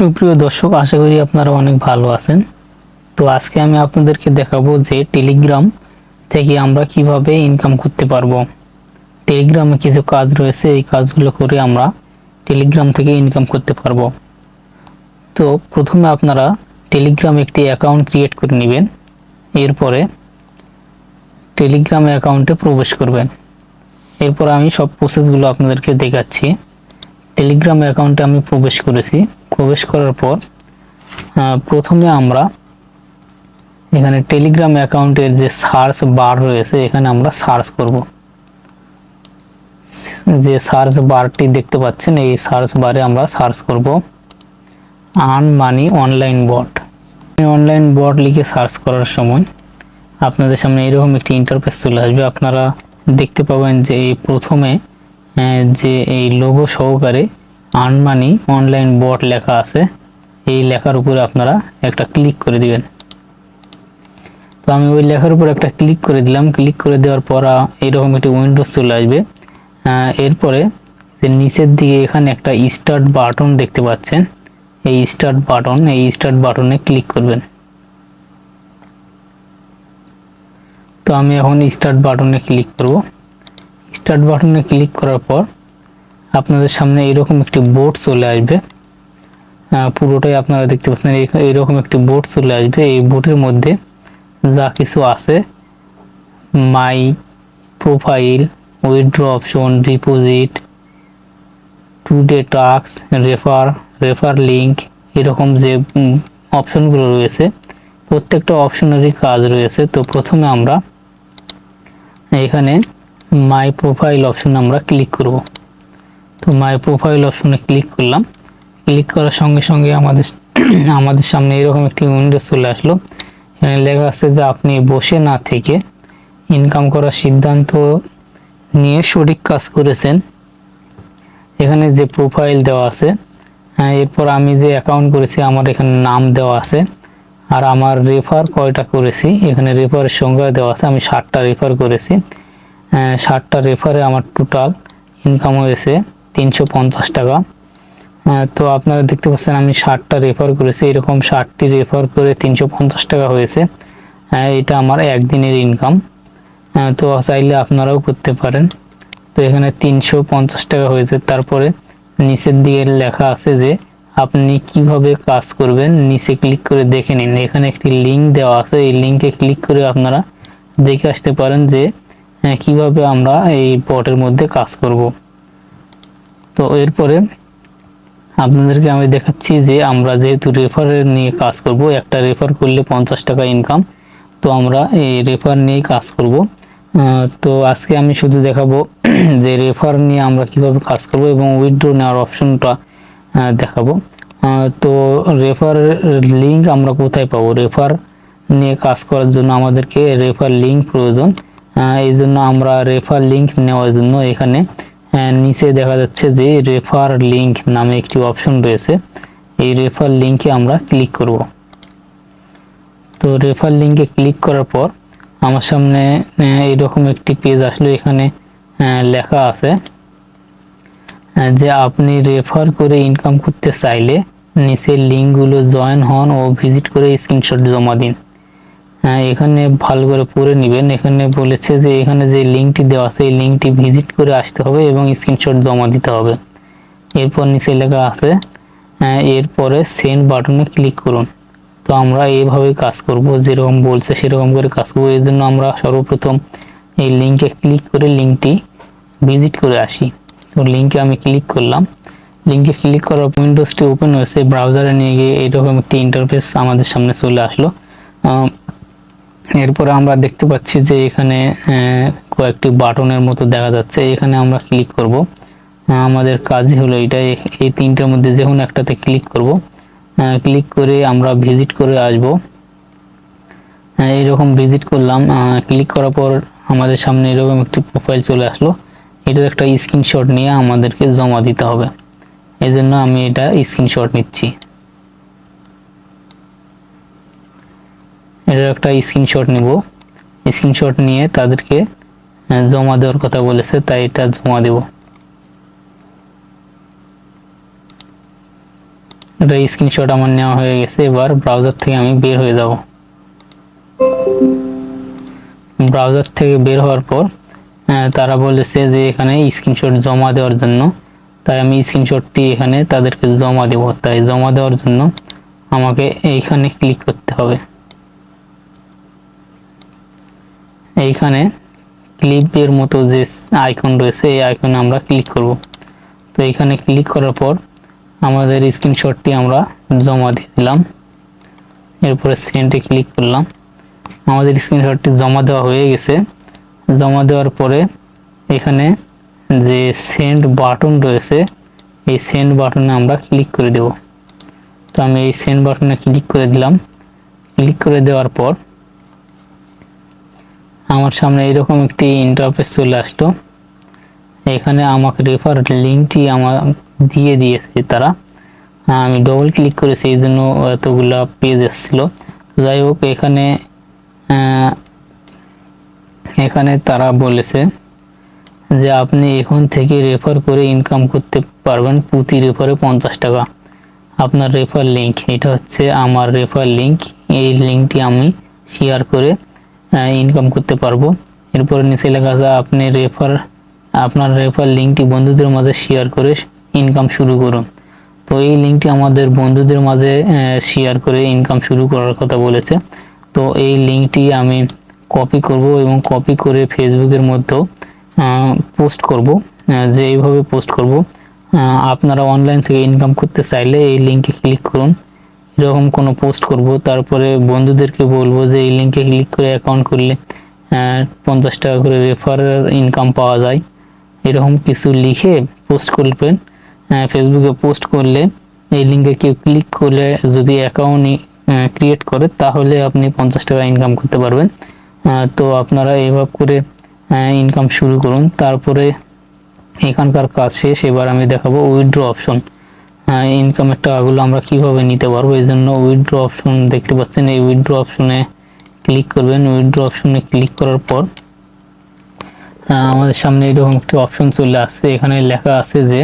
সুপ্রিয় দর্শক, আশা করি আপনারা অনেক ভালো আছেন। তো আজকে আমি আপনাদেরকে দেখাবো যে টেলিগ্রাম থেকে আমরা কীভাবে ইনকাম করতে পারব। টেলিগ্রামে কিছু কাজ রয়েছে, এই কাজগুলো করে আমরা টেলিগ্রাম থেকে ইনকাম করতে পারব। তো প্রথমে আপনারা টেলিগ্রাম একটি অ্যাকাউন্ট ক্রিয়েট করে নেবেন। এরপরে টেলিগ্রাম অ্যাকাউন্টে প্রবেশ করবেন। এরপর আমি সব প্রসেসগুলো আপনাদেরকে দেখাচ্ছি। টেলিগ্রাম অ্যাকাউন্টে আমি প্রবেশ করেছি। প্রবেশ করার পর প্রথমে আমরা এখানে টেলিগ্রাম অ্যাকাউন্টের যে সার্চ বার রয়েছে, এখানে আমরা সার্চ করব। যে সার্চ বারটি দেখতে পাচ্ছেন, এই সার্চ বারে আমরা সার্চ করব earn money online bot online bot লিখে সার্চ করার সময় আপনাদের সামনে এরকম একটি ইন্টারফেস চলে আসবে। আপনারা দেখতে পাবেন যে এই প্রথমে যে এই লোগো সহকারে আনমানি অনলাইন বট লেখা আছে, এই লেখার উপরে আপনারা একটা ক্লিক করে দিবেন। তো আমি ওই লেখার উপর একটা ক্লিক করে দিলাম। ক্লিক করে দেওয়ার পর এরকম একটি উইন্ডোজ চলে আসবে। এরপরে নিচের দিকে এখানে একটা স্টার্ট বাটন দেখতে পাচ্ছেন। এই স্টার্ট বাটন এই স্টার্ট বাটনে ক্লিক করবেন। তো আমি এখন স্টার্ট বাটনে ক্লিক করব। স্টার্ট বাটনে ক্লিক করার পর আপনাদের সামনে এরকম একটি বোর্ড চলে আসবে। পুরোটাই আপনারা দেখতে পাচ্ছেন, এই- এইরকম একটি বোর্ড চলে আসবে। এই বোর্ডের মধ্যে যা কিছু আছে, my profile, withdraw option, deposit today tasks refer refer link এরকম যে অপশনগুলো রয়েছে, প্রত্যেকটা অপশনেরই কাজ রয়েছে। তো প্রথমে আমরা এখানে মাই প্রোফাইল অপশনে আমরা ক্লিক করব। তো মাই প্রোফাইল অপশনে ক্লিক করলাম। ক্লিক করার সঙ্গে সঙ্গে আমাদের আমাদের সামনে এরকম একটি উইন্ডো চলে আসলো। এখানে লেখা আছে যে আপনি বসে না থেকে ইনকাম করার সিদ্ধান্ত নিয়ে সঠিক কাজ করেছেন। এখানে যে প্রোফাইল দেওয়া আছে হ্যাঁ, এরপর আমি যে অ্যাকাউন্ট করেছি আমার এখানে নাম দেওয়া আছে আর আমার রেফার কয়টা করেছি এখানে রেফারের সংখ্যা দেওয়া আছে আমি ষাটটা রেফার করেছি। ষাটটা রেফারে আমার টোটাল ইনকাম হয়েছে তিনশো পঞ্চাশ টাকা। আহ, তো আপনারা দেখতে পাচ্ছেন আমি ষাটটা রেফার করেছি এরকম ষাটটি রেফার করে তিনশো পঞ্চাশ টাকা হয়েছে। আহ, এটা আমার একদিনের ইনকাম তো চাইলে আপনারাও করতে পারেন। তো এখানে তিনশো পঞ্চাশ টাকা হয়েছে। তারপরে নিচের দিকে লেখা আছে যে আপনি কীভাবে কাজ করবেন নিচে ক্লিক করে দেখে নিন। এখানে একটি লিঙ্ক দেওয়া আছে। এই লিঙ্কে ক্লিক করে আপনারা দেখে আসতে পারেন যে কীভাবে আমরা এই পটের মধ্যে কাজ করব। তো এরপরে আপনাদেরকে আমি দেখাচ্ছি যে আমরা যেহেতু রেফারের নিয়ে কাজ করব, একটা রেফার করলে পঞ্চাশ টাকা ইনকাম তো আমরা এই রেফার নিয়েই কাজ করব। তো আজকে আমি শুধু দেখাবো যে রেফার নিয়ে আমরা কীভাবে কাজ করব এবং উইথড্র নেওয়ার অপশনটা দেখাবো। তো রেফার লিঙ্ক আমরা কোথায় পাবো? রেফার নিয়ে কাজ করার জন্য আমাদেরকে রেফার লিঙ্ক প্রয়োজন। এই জন্য আমরা রেফার লিঙ্ক নেওয়ার জন্য এখানে নিচে দেখা যাচ্ছে যে রেফার লিঙ্ক নামে একটি অপশন রয়েছে। এই রেফার লিঙ্কে আমরা ক্লিক করব। তো রেফার লিঙ্কে ক্লিক করার পর আমার সামনে এইরকম একটি পেজ আসলো। এখানে লেখা আছে যে আপনি রেফার করে ইনকাম করতে চাইলে নিচের লিঙ্কগুলো জয়েন হন ও ভিজিট করে স্ক্রিনশট জমা দিন। এখানে ভালো করে পড়ে নেবেন। এখানে বলেছে যে এখানে যে লিঙ্কটি দেওয়া আছে এই লিঙ্কটি ভিজিট করে আসতে হবে এবং স্ক্রিনশট জমা দিতে হবে। এরপর নিচে লেখা আছে আহ, এরপরে সেন্ড বাটনে ক্লিক করুন। তো আমরা এইভাবে কাজ করব যেরকম বলছে সেরকম করে কাজ করব। এই জন্য আমরা সর্বপ্রথম এই লিঙ্কে ক্লিক করে লিঙ্কটি ভিজিট করে আসি। তো লিঙ্কে আমি ক্লিক করলাম। লিঙ্কে ক্লিক করার উইন্ডোজটি ওপেন হয়েছে ব্রাউজারে নিয়ে গিয়ে এরকম একটি ইন্টারফেস আমাদের সামনে চলে আসলো। এরপরে আমরা দেখতে পাচ্ছি যে এখানে কয়েকটি বাটনের মতো দেখা যাচ্ছে। এখানে আমরা ক্লিক করব। আমাদের কাজই হলো এটা এই তিনটার মধ্যে যে কোনো একটাতে ক্লিক করব। ক্লিক করে আমরা ভিজিট করে আসব। এইরকম ভিজিট করলাম। ক্লিক করার পর আমাদের সামনে এরকম একটি প্রোফাইল চলে আসলো। এটার একটা স্ক্রিনশট নিয়ে আমাদেরকে জমা দিতে হবে। এই জন্য আমি এটা স্ক্রিনশট নিচ্ছি। এটার একটা স্ক্রিনশট নিব। স্ক্রিনশট নিয়ে তাদেরকে জমা দেওয়ার কথা বলেছে, তাই এটা জমা দেব। এটা স্ক্রিনশট আমার নেওয়া হয়ে গেছে, এবার ব্রাউজার থেকে আমি বের হয়ে যাব। ব্রাউজার থেকে বের হওয়ার পর তারা বলেছে যে এখানে স্ক্রিনশট জমা দেওয়ার জন্য, তাই আমি স্ক্রিনশটটি এখানে তাদেরকে জমা দেব। তাই জমা দেওয়ার জন্য আমাকে এইখানে ক্লিক করতে হবে। এইখানে ক্লিপের মতো যে আইকন রয়েছে, এই আইকনে আমরা ক্লিক করব। তো এইখানে ক্লিক করার পর আমাদের স্ক্রিনশটটি আমরা জমা দিয়ে দিলাম। এরপরে সেন্টে ক্লিক করলাম। আমাদের স্ক্রিনশটটি জমা দেওয়া হয়ে গেছে। জমা দেওয়ার পরে এখানে যে সেন্ড বাটন রয়েছে, এই সেন্ড বাটনে আমরা ক্লিক করে দেব। তো আমি এই সেন্ড বাটনে ক্লিক করে দিলাম। ক্লিক করে দেওয়ার পর আমার সামনে এরকম একটি ইন্টারফেস চলে আসলো। এখানে আমাকে রেফার লিঙ্কটি আমার দিয়ে দিয়েছে তারা। আমি ডবল ক্লিক করেছি, এই জন্য এতগুলা পেজ এসেছিল। যাই হোক, এখানে এখানে তারা বলেছে যে আপনি এখন থেকে রেফার করে ইনকাম করতে পারবেন প্রতি রেফারে পঞ্চাশ টাকা। আপনার রেফার লিঙ্ক এটা হচ্ছে আমার রেফার লিঙ্ক এই লিঙ্কটি আমি শেয়ার করে ইনকাম করতে পারব। এরপরে নিচে লেখা আছে, আপনি রেফার আপনার রেফার লিঙ্কটি বন্ধুদের মাঝে শেয়ার করে ইনকাম শুরু করুন। তো এই লিঙ্কটি আমাদের বন্ধুদের মাঝে শেয়ার করে ইনকাম শুরু করার কথা বলেছে। তো এই লিঙ্কটি আমি কপি করব এবং কপি করে ফেসবুকের মধ্যেও পোস্ট করব। যে এইভাবে পোস্ট করব। আপনারা অনলাইন থেকে ইনকাম করতে চাইলে এই লিঙ্কে ক্লিক করুন। এরকম কোনো পোস্ট করব, তারপরে বন্ধুদেরকে বলব যে এই লিঙ্কে ক্লিক করে অ্যাকাউন্ট করলে পঞ্চাশ টাকা করে রেফারের ইনকাম পাওয়া যায়। এরকম কিছু লিখে পোস্ট করবেন। ফেসবুকে পোস্ট করলে এই লিঙ্কে কেউ ক্লিক করলে যদি অ্যাকাউন্ট ক্রিয়েট করে, তাহলে আপনি পঞ্চাশ টাকা ইনকাম করতে পারবেন। তো আপনারা এইভাবে করে ইনকাম শুরু করুন। তারপরে এখানকার কাজ শেষ, এবার আমি দেখাবো উইথড্র অপশন ইনকামের টাকাগুলো আমরা কীভাবে নিতে পারব? এই জন্য উইথড্র অপশন দেখতে পাচ্ছেন। এই উইথড্র অপশনে ক্লিক করবেন। উইথড্র অপশনে ক্লিক করার পর আমাদের সামনে এরকম একটি অপশন চলে আসছে। এখানে লেখা আছে যে,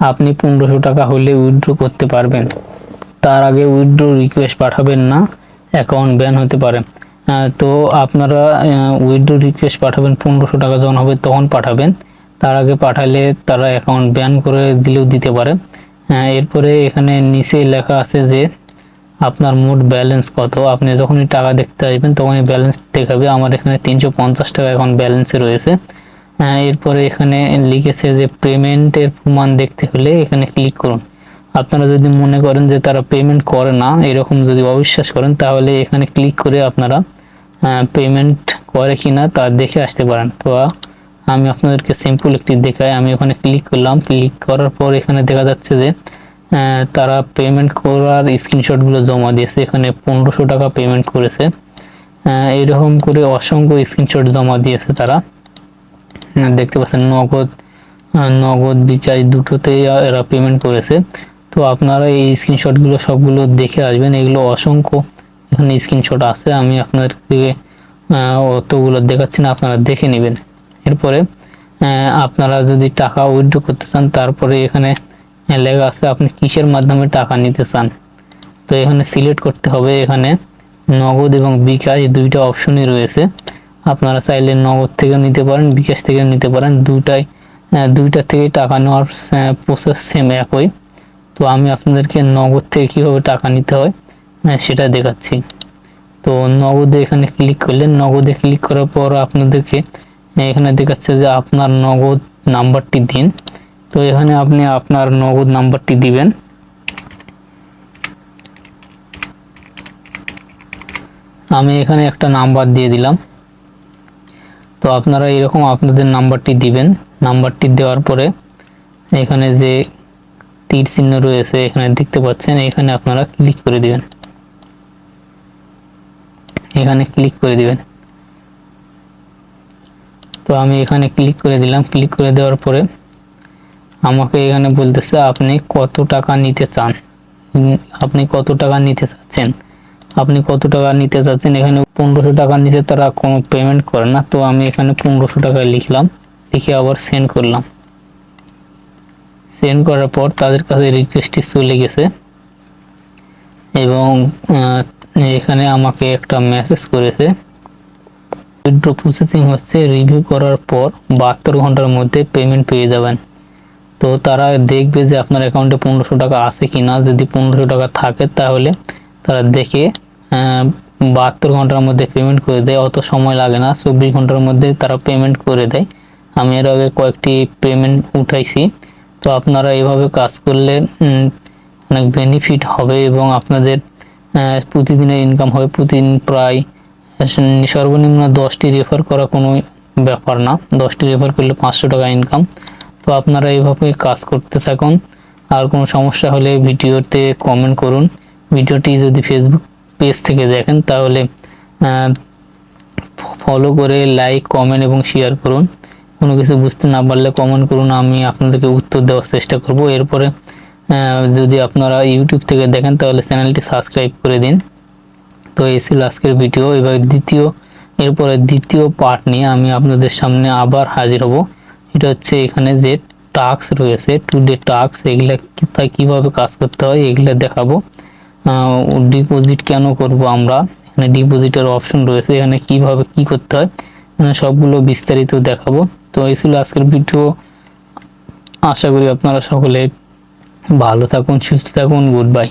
আপনি পনেরোশো টাকা হলে উইথড্র করতে পারবেন। তার আগে উইথড্র রিকোয়েস্ট পাঠাবেন না। অ্যাকাউন্ট ব্যান হতে পারে। তো আপনারা উইথড্র রিকোয়েস্ট পাঠাবেন, পনেরোশো টাকা যখন হবে তখন পাঠাবেন। তার আগে পাঠালে তারা অ্যাকাউন্ট ব্যান করে দিলেও দিতে পারে। আহ, এরপরে এখানে নিচে লেখা আছে যে আপনার মোট ব্যালেন্স কত? আপনি যখনই টাকা দেখতে আসবেন তখনই ব্যালেন্স দেখাবে। আমার এখানে তিনশো পঞ্চাশ টাকা এখন ব্যালেন্সে রয়েছে। আহ, এরপরে এখানে লিখেছে যে পেমেন্টের প্রমাণ দেখতে হলে এখানে ক্লিক করুন। আপনারা যদি মনে করেন যে তারা পেমেন্ট করে না এরকম যদি অবিশ্বাস করেন তাহলে এখানে ক্লিক করে আপনারা পেমেন্ট করে কিনা তা দেখে আসতে পারেন। তো আমি আপনাদেরকে সিম্পল একটি দেখাই। আমি ওখানে ক্লিক করলাম। ক্লিক করার পর এখানে দেখা যাচ্ছে যে তারা পেমেন্ট করার স্ক্রিনশটগুলো জমা দিয়েছে। এখানে পনেরোশো টাকা পেমেন্ট করেছে। এরকম করে অসংখ্য স্ক্রিনশট জমা দিয়েছে তারা। দেখতে পাচ্ছেন নগদ নগদ বিকাশ দুটোতেই এরা পেমেন্ট করেছে। তো আপনারা এই স্ক্রিনশটগুলো সবগুলো দেখে আসবেন। এগুলো অসংখ্য এখানে স্ক্রিনশট আছে। আমি আপনাদেরকে অতগুলো দেখাচ্ছি না, আপনারা দেখে নেবেন। এরপরে আপনারা যদি টাকা উইথড্র করতে চান তারপরে এখানে লেখা আছে আপনি কিসের মাধ্যমে টাকা নিতে চান? তো এখানে সিলেক্ট করতে হবে এখানে নগদ এবং বিকাশ দুইটা অপশনই রয়েছে। আপনারা চাইলে নগদ থেকে নিতে পারেন বিকাশ থেকে নিতে পারেন আহ, দুইটা থেকে টাকা নেওয়ার প্রসেস সেম একই। তো আমি আপনাদেরকে নগদ থেকে কীভাবে টাকা নিতে হয় সেটা দেখাচ্ছি। তো নগদে এখানে ক্লিক করলে নগদে ক্লিক করার পর আপনাদেরকে এখানে দেখাচ্ছে যে আপনার নগদ নাম্বারটি দিন। তো এখানে আপনি আপনার নগদ নাম্বারটি দিবেন। আমি এখানে একটা নাম্বার দিয়ে দিলাম। তো আপনারা এরকম আপনাদের নাম্বারটি দিবেন। নাম্বারটি দেওয়ার পরে এখানে যে তীর চিহ্ন রয়েছে এখানে দেখতে পাচ্ছেন, এখানে আপনারা ক্লিক করে দিবেন। এখানে ক্লিক করে দিবেন। তো আমি এখানে ক্লিক করে দিলাম। ক্লিক করে দেওয়ার পরে আমাকে এখানে বলতেছে, আপনি কত টাকা নিতে চান? আপনি কত টাকা নিতে চাচ্ছেন? আপনি কত টাকা নিতে চাচ্ছেন? এখানে পনেরোশো টাকার নিচে তারা কোনো পেমেন্ট করে না। তো আমি এখানে পনেরোশো টাকা লিখলাম। লিখে আবার সেন্ড করলাম। সেন্ড করার পর তাদের কাছে রিকোয়েস্টটি চলে গেছে। এবং এখানে আমাকে একটা মেসেজ করেছে। উইথড্র প্রসেসিং হচ্ছে রিভিউ করার পর বাহাত্তর ঘণ্টার মধ্যে পেমেন্ট পেয়ে যাবেন। তো তারা দেখবে যে আপনার অ্যাকাউন্টে পনেরোশো টাকা আছে কি না যদি পনেরোশো টাকা থাকে তাহলে তারা দেখে বাহাত্তর ঘণ্টার মধ্যে পেমেন্ট করে দেয়। অত সময় লাগে না, চব্বিশ ঘণ্টার মধ্যে তারা পেমেন্ট করে দেয়। আমি এর আগে কয়েকটি পেমেন্ট উঠাইছি। তো আপনারা এভাবে কাজ করলে অনেক বেনিফিট হবে এবং আপনাদের প্রতিদিনের ইনকাম হবে। প্রতিদিন প্রায় সর্বনিম্ন দশটি রেফার করা কোনো ব্যাপার না। দশটি রেফার করলে পাঁচশো টাকা ইনকাম তো আপনারা এইভাবে কাজ করতে থাকুন। আর কোনো সমস্যা হলে ভিডিওতে কমেন্ট করুন। ভিডিওটি যদি ফেসবুক পেজ থেকে দেখেন, তাহলে ফলো করে লাইক কমেন্ট এবং শেয়ার করুন। কোনো কিছু বুঝতে না পারলে কমেন্ট করুন, আমি আপনাদেরকে উত্তর দেওয়ার চেষ্টা করব। এরপরে যদি আপনারা ইউটিউব থেকে দেখেন, তাহলে চ্যানেলটি সাবস্ক্রাইব করে দিন। তো এই ছিল আজকের ভিডিও। এবার দ্বিতীয়, এরপরে দ্বিতীয় পার্ট নিয়ে আমি আপনাদের সামনে আবার হাজির হব। এটা হচ্ছে এখানে যে টাস্ক রয়েছে টু ডে টাস্ক এগুলা কি- কীভাবে কাজ করতে হয় এগুলা দেখাবো। ডিপোজিট কেন করব আমরা? এখানে ডিপোজিটের অপশন রয়েছে, এখানে কীভাবে কি করতে হয় সবগুলো বিস্তারিত দেখাবো। তো এই ছিল আজকের ভিডিও। আশা করি আপনারা সকলে ভালো থাকুন, সুস্থ থাকুন গুড বাই